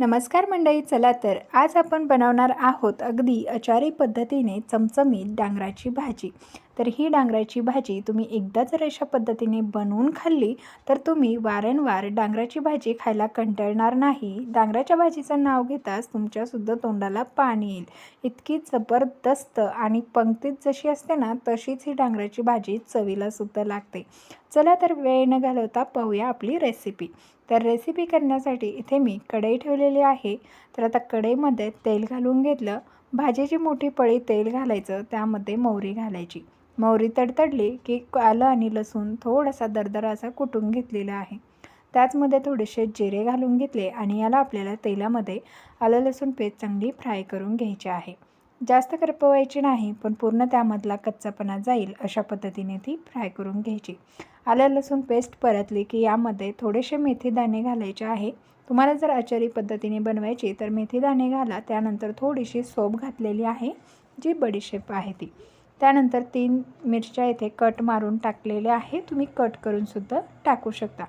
नमस्कार मंडळी चला तर आज आपण बनवणार आहोत अगदी अचारी पद्धतीने चमचमीत डांगराची भाजी. तर ही डांगराची भाजी तुम्ही एकदा जर अशा पद्धतीने बनवून खाल्ली तर तुम्ही वारंवार डांगराची भाजी खायला कंटाळणार नाही. डांगराच्या भाजीचं नाव घेताच तुमच्यासुद्धा तोंडाला पाणी येईल. इतकी जबरदस्त आणि पंक्तीत जशी असते ना तशीच ही डांगराची भाजी चवीला सुद्धा लागते. चला तर वेळ न घालवता पाहूया आपली रेसिपी तर रेसिपी करण्यासाठी इथे मी कढई ठेवलेली आहे. तर आता कढईमध्ये तेल घालून घेतलं. भाजीची मोठी पळी तेल घालायचं त्यामध्ये मोहरी घालायची. मोहरी तडतडली की आलं आणि लसूण थोडासा दरदरा असा कुटून घेतलेला आहे. त्याचमध्ये थोडेसे जिरे घालून घेतले आणि याला आपल्याला तेलामध्ये आलं लसूण पेस्ट चांगली फ्राय करून घ्यायची आहे. जास्त करपवायची नाही पण पूर्ण त्यामधला कच्चापणा जाईल अशा पद्धतीने ती फ्राय करून घ्यायची. आलं लसूण पेस्ट परतली की यामध्ये थोडेसे मेथी दाणे घालायचे आहे. तुम्हाला जर आचारी पद्धतीने बनवायची तर मेथी दाणे घाला त्यानंतर थोडीशी सोप घातलेली आहे जी बडीशेप आहे ती. त्यानंतर तीन मिरच्या इथे कट मारून टाकलेल्या आहे तुम्ही कट करूनसुद्धा टाकू शकता.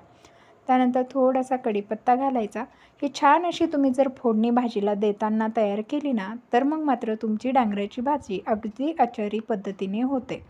त्यानंतर थोडासा कढीपत्ता घालायचा. ही छान अशी तुम्ही जर फोडणी भाजीला देताना तयार केली ना तर मग मात्र तुमची डांगराची भाजी अगदी आचारी पद्धतीने होते.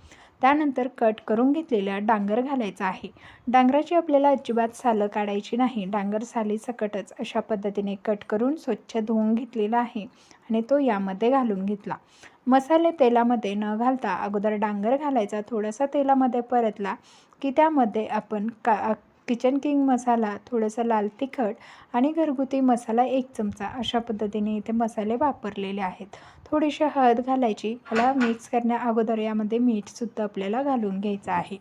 त्यानंतर कट करून घेतलेल्या डांगर घालायचा आहे. डांगराची आपल्याला अजिबात सालं काढायची नाही. डांगर साली सकटच अशा पद्धतीने कट करून स्वच्छ धुवून घेतलेला आहे आणि तो यामध्ये घालून घेतला. मसाले तेलामध्ये न घालता अगोदर डांगर घालायचा थोडासा तेलामध्ये परतला की त्यामध्ये आपण का किचन किंग मसाला थोडंसं लाल तिखट आणि घरगुती मसाला एक चमचा अशा पद्धतीने इथे मसाले वापरलेले आहेत. थोडीशी हळद घालायची. ह्याला मिक्स करण्या अगोदर यामध्ये मीठसुद्धा आपल्याला घालून घ्यायचं आहे.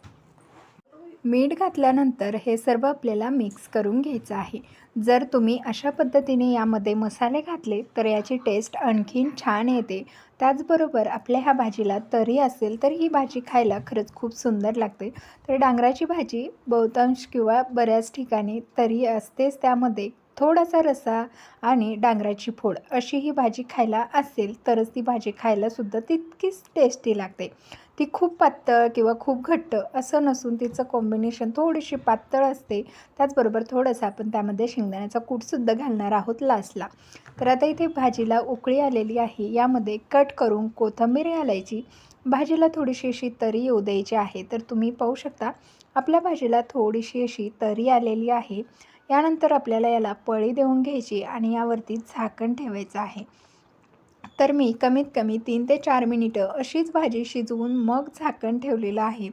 मीठ घातल्यानंतर हे सर्व आपल्याला मिक्स करून घ्यायचं आहे. जर तुम्ही अशा पद्धतीने यामध्ये मसाले घातले तर याची टेस्ट आणखीन छान येते. त्याचबरोबर आपल्या ह्या भाजीला तरी असेल तर ही भाजी खायला खरंच खूप सुंदर लागते. तर डांगराची भाजी बहुतांश किंवा बऱ्याच ठिकाणी तरी असतेच. त्यामध्ये थोडासा रसा आणि डांगराची फोड अशी ही भाजी खायला असेल तरच ती भाजी खायलासुद्धा तितकीच टेस्टी लागते. ती खूप पातळ किंवा खूप घट्ट असं नसून तिचं कॉम्बिनेशन थोडीशी पातळ असते. त्याचबरोबर थोडंसं आपण त्यामध्ये शेंगदाण्याचा कूटसुद्धा घालणार आहोत लास्टला तर आता इथे भाजीला उकळी आलेली आहे. यामध्ये कट करून कोथिंबीर घालायची. भाजीला थोडीशी अशी तरी येऊ द्यायची आहे. तर तुम्ही पाहू शकता आपल्या भाजीला थोडीशी अशी तरी आलेली आहे. यानंतर आपल्याला याला पळी देऊन घ्यायची आणि यावरती झाकण ठेवायचं आहे. तर मी कमीत कमी तीन ते चार मिनिटं अशीच भाजी शिजवून मग झाकण ठेवलेलं आहे.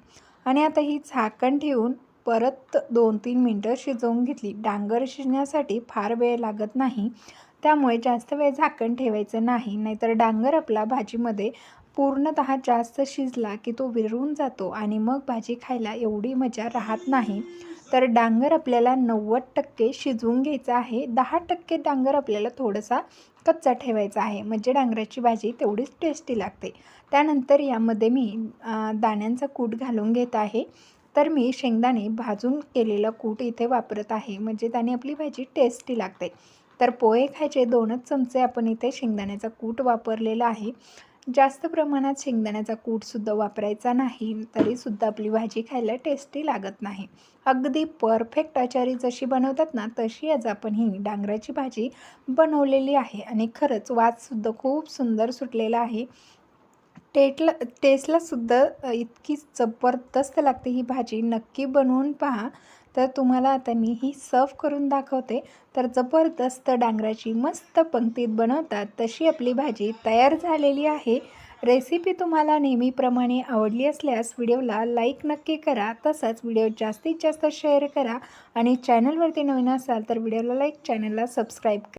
आणि आता ही झाकण ठेवून परत दोन तीन मिनटं शिजवून घेतली. डांगर शिजण्यासाठी फार वेळ लागत नाही. त्यामुळे जास्त वेळ झाकण ठेवायचं नाही. नाहीतर डांगर आपला भाजीमध्ये पूर्णतः जास्त शिजला की तो विरून जातो आणि मग भाजी खायला एवढी मजा राहत नाही. तर डांगर आपल्याला नव्वद टक्के शिजवून घ्यायचं आहे. दहा टक्के डांगर आपल्याला थोडासा कच्चा ठेवायचा आहे. म्हणजे डांगराची भाजी तेवढीच टेस्टी लागते. त्यानंतर यामध्ये मी दाण्यांचा कूट घालून घेत आहे. तर मी शेंगदाणे भाजून केलेलं कूट इथे वापरत आहे. म्हणजे त्याने आपली भाजी टेस्टी लागते. तर पोहे खायचे दोनच चमचे आपण इथे शेंगदाण्याचा कूट वापरलेला आहे. जास्त प्रमाणात शेंगदाण्याचा कूटसुद्धा वापरायचा नाही तरीसुद्धा आपली भाजी खायला टेस्टी लागत नाही. अगदी परफेक्ट आचारी जशी बनवतात ना तशी आज आपण ही डांगराची भाजी बनवलेली आहे. आणि खरंच वादसुद्धा खूप सुंदर सुटलेला आहे. टेटला टेस्टलासुद्धा इतकी जबरदस्त लागते ही भाजी. नक्की बनवून पहा. तर तुम्हाला आता मी ही सर्व करून दाखवते. तर जबरदस्त डांगराची मस्त पंक्तीत बनवतात. तशी आपली भाजी तयार झालेली आहे. रेसिपी तुम्हाला नेहमीप्रमाणे आवडली असल्यास व्हिडिओला लाईक नक्की करा. तसंच व्हिडिओ जास्तीत जास्त शेअर करा. आणि चॅनलवरती नवीन असाल तर व्हिडिओला लाईक चॅनलला सबस्क्राईब करा